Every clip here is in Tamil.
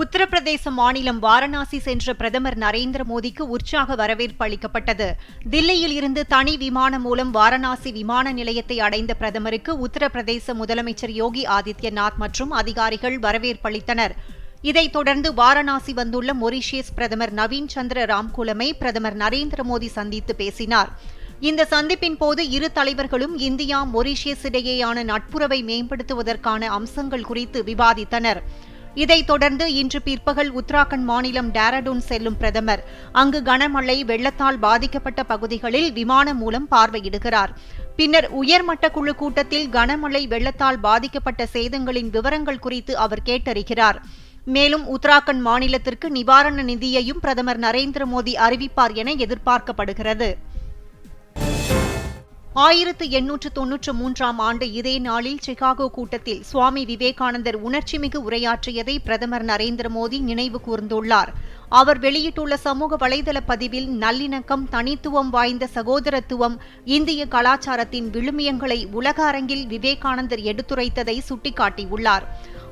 உத்தரப்பிரதேச மாநிலம் வாரணாசி சென்ற பிரதமர் நரேந்திர மோடிக்கு உற்சாக வரவேற்பு அளிக்கப்பட்டது. தில்லியில் இருந்து தனி விமானம் மூலம் வாரணாசி விமான நிலையத்தை அடைந்த பிரதமருக்கு உத்தரப்பிரதேச முதலமைச்சர் யோகி ஆதித்யநாத் மற்றும் அதிகாரிகள் வரவேற்பளித்தனர் இதைத் தொடர்ந்து வாரணாசி வந்துள்ள மொரிஷியஸ் பிரதமர் நவீன் சந்திர ராம்குலமை பிரதமர் நரேந்திர மோடி சந்தித்து பேசினார். இந்த சந்திப்பின் போது இரு தலைவர்களும் இந்தியா மொரீஷியஸ் இடையேயான நட்புறவை மேம்படுத்துவதற்கான அம்சங்கள் குறித்து விவாதித்தனர். இதைத் தொடர்ந்து இன்று பிற்பகல் உத்தராகண்ட் மாநிலம் டேராடூன் செல்லும் பிரதமர். அங்கு கனமழை வெள்ளத்தால் பாதிக்கப்பட்ட பகுதிகளில் விமானம் மூலம் பார்வையிடுகிறார். பின்னர் உயர்மட்ட குழு கூட்டத்தில் கனமழை வெள்ளத்தால் பாதிக்கப்பட்ட சேதங்களின் விவரங்கள் குறித்து அவர் கேட்டறிகிறார். மேலும் உத்தராகண்ட் மாநிலத்திற்கு நிவாரண நிதியையும் பிரதமர் நரேந்திர மோடி அறிவிப்பார் என எதிர்பார்க்கப்படுகிறது. ஆயிரத்து எண்ணூற்று தொன்னூற்று மூன்றாம் ஆண்டு இதே நாளில் சிகாகோ கூட்டத்தில் சுவாமி விவேகானந்தர் உணர்ச்சிமிகு உரையாற்றியதை பிரதமர் நரேந்திர மோடி நினைவு கூர்ந்துள்ளார். அவர் வெளியிட்டுள்ள சமூக வலைதள பதிவில் நல்லிணக்கம் தனித்துவம் வாய்ந்த சகோதரத்துவம் இந்திய கலாச்சாரத்தின் விழுமியங்களை உலக அரங்கில் விவேகானந்தர் எடுத்துரைத்ததை சுட்டிக்காட்டியுள்ளார்.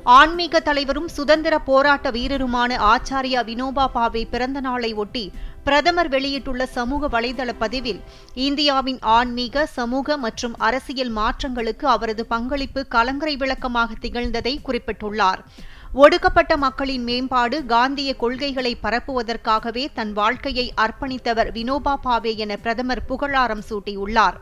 ஆன்மீக தலைவரும் சுதந்திர போராட்ட வீரருமான ஆச்சாரியா வினோபா பாவே பிறந்த நாளை ஒட்டி பிரதமர் வெளியிட்டுள்ள சமூக வலைதள பதிவில் இந்தியாவின் ஆன்மீக சமூக மற்றும் அரசியல் மாற்றங்களுக்கு அவரது பங்களிப்பு கலங்கரை விளக்கமாக திகழ்ந்ததை குறிப்பிட்டுள்ளார். ஒடுக்கப்பட்ட மக்களின் மேம்பாடு காந்திய கொள்கைகளை பரப்புவதற்காகவே தன் வாழ்க்கையை அர்ப்பணித்தவர் வினோபா பாவே என பிரதமர் புகழாரம் சூட்டியுள்ளார்.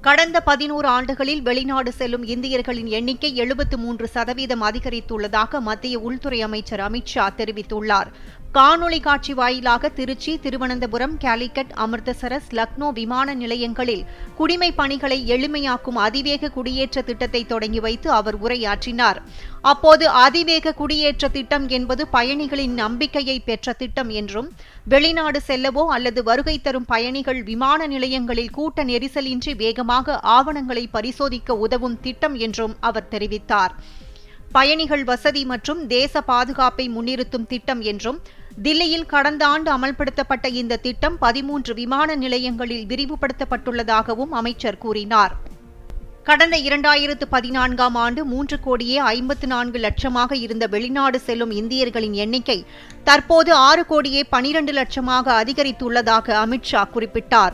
கடந்த பதினோரு ஆண்டுகளில் வெளிநாடு செல்லும் இந்தியர்களின் எண்ணிக்கை எழுபத்து மூன்று சதவீதம் அதிகரித்துள்ளதாக மத்திய உள்துறை அமைச்சர் அமித்ஷா தெரிவித்துள்ளார். காணொலி காட்சி வாயிலாக திருச்சி திருவனந்தபுரம் கேலிக்கட் அமிர்தசரஸ் லக்னோ விமான நிலையங்களில் குடிமை பணிகளை எளிமையாக்கும் அதிவேக குடியேற்ற திட்டத்தை தொடங்கி வைத்து அவர் உரையாற்றினார். அப்போது அதிவேக குடியேற்ற திட்டம் என்பது பயணிகளின் நம்பிக்கையை பெற்ற திட்டம் என்றும் வெளிநாடு செல்லவோ அல்லது வருகை தரும் பயணிகள் விமான நிலையங்களில் கூட்ட நெரிசலின்றி வேகமாக ஆவணங்களை பரிசோதிக்க உதவும் திட்டம் என்றும் அவர் தெரிவித்தார். பயணிகள் வசதி மற்றும் தேச பாதுகாப்பை முன்னிறுத்தும் திட்டம் என்றும் தில்லியில் கடந்த ஆண்டு அமல்படுத்தப்பட்ட இந்த திட்டம் பதிமூன்று விமான நிலையங்களில் விரிவுபடுத்தப்பட்டுள்ளதாகவும் அமைச்சர் கூறினார். கடந்த இரண்டாயிரத்து பதினான்காம் ஆண்டு மூன்று கோடியே ஐம்பத்து நான்கு லட்சமாக இருந்த வெளிநாடு செல்லும் இந்தியர்களின் எண்ணிக்கை தற்போது ஆறு கோடியே பனிரண்டு லட்சமாக அதிகரித்துள்ளதாக அமித்ஷா குறிப்பிட்டார்.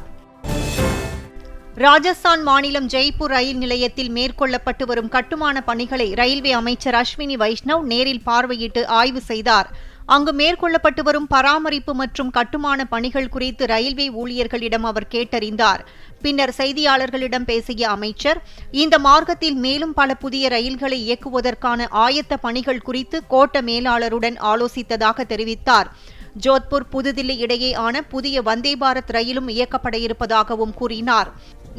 ராஜஸ்தான் மாநிலம் ஜெய்ப்பூர் ரயில் நிலையத்தில் மேற்கொள்ளப்பட்டு வரும் கட்டுமான பணிகளை ரயில்வே அமைச்சர் அஸ்வினி வைஷ்ணவ் நேரில் பார்வையிட்டு ஆய்வு செய்தார். அங்கு மேற்கொள்ளப்பட்டு வரும் பராமரிப்பு மற்றும் கட்டுமான பணிகள் குறித்து ரயில்வே ஊழியர்களிடம் அவர் கேட்டறிந்தார். பின்னர் செய்தியாளர்களிடம் பேசிய அமைச்சர் இந்த மார்க்கத்தில் மேலும் பல புதிய ரயில்களை இயக்குவதற்கான ஆயத்த பணிகள் குறித்து கோட்ட மேலாளருடன் ஆலோசித்ததாக தெரிவித்தார். ஜோத்பூர் புதுதில்லி இடையேயான புதிய வந்தே பாரத் ரயிலும் இயக்கப்பட இருப்பதாகவும் கூறினார்.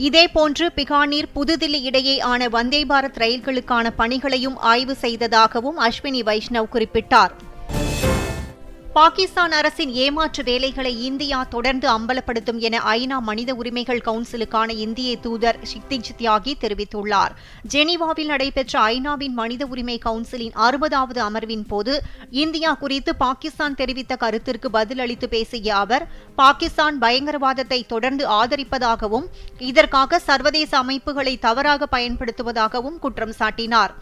இதேபோன்று பிகானீர் புதுதில்லி இடையேயான வந்தே பாரத் ரயில்களுக்கான பணிகளையும் ஆய்வு செய்ததாகவும் அஸ்வினி வைஷ்ணவ் குறிப்பிட்டார். பாகிஸ்தான் அரசின் ஏமாற்று வேலைகளை இந்தியா தொடர்ந்து அம்பலப்படுத்தும் என ஐநா மனித உரிமைகள் கவுன்சிலுக்கான இந்திய தூதர் ஷிக்திஜ் தியாகி தெரிவித்துள்ளார். ஜெனீவாவில் நடைபெற்ற ஐநாவின் மனித உரிமை கவுன்சிலின் அறுபதாவது அமர்வின் போது இந்தியா குறித்து பாகிஸ்தான் தெரிவித்த கருத்திற்கு பதிலளித்து பேசிய அவர் பாகிஸ்தான் பயங்கரவாதத்தை தொடர்ந்து ஆதரிப்பதாகவும் இதற்காக சர்வதேச அமைப்புகளை தவறாக பயன்படுத்துவதாகவும் குற்றம் சாட்டினார்.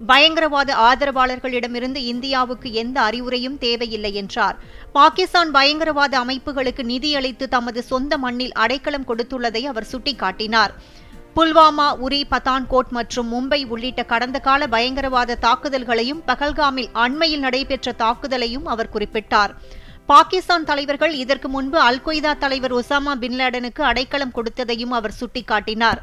பயங்கரவாத ஆதரவாளர்களிடமிருந்து இந்தியாவுக்கு எந்த அறிவுரையும் தேவையில்லை என்றார். பாகிஸ்தான் பயங்கரவாத அமைப்புகளுக்கு நிதியளித்து தமது சொந்த மண்ணில் அடைக்கலம் கொடுத்துள்ளதை அவர் சுட்டிக்காட்டினார். புல்வாமா உரி பதான்கோட் மற்றும் மும்பை உள்ளிட்ட கடந்த கால பயங்கரவாத தாக்குதல்களையும் பகல்காமில் அண்மையில் நடைபெற்ற தாக்குதலையும் அவர் குறிப்பிட்டார். பாகிஸ்தான் தலைவர்கள் இதற்கு முன்பு அல் கொய்தா தலைவர் ஒசாமா பின்லேடனுக்கு அடைக்கலம் கொடுத்ததையும் அவர் சுட்டிக்காட்டினார்.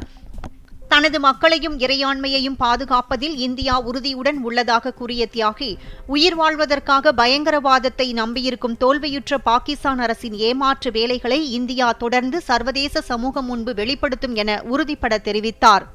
தனது மக்களையும் இறையாண்மையையும் பாதுகாப்பதில் இந்தியா உறுதியுடன் உள்ளதாக கூறிய தியாகி உயிர் வாழ்வதற்காக பயங்கரவாதத்தை நம்பியிருக்கும் தோல்வியுற்ற பாகிஸ்தான் அரசின் ஏமாற்று வேலைகளை இந்தியா தொடர்ந்து சர்வதேச சமூகம் முன்பு வெளிப்படுத்தும் என உறுதிபட தெரிவித்தார்.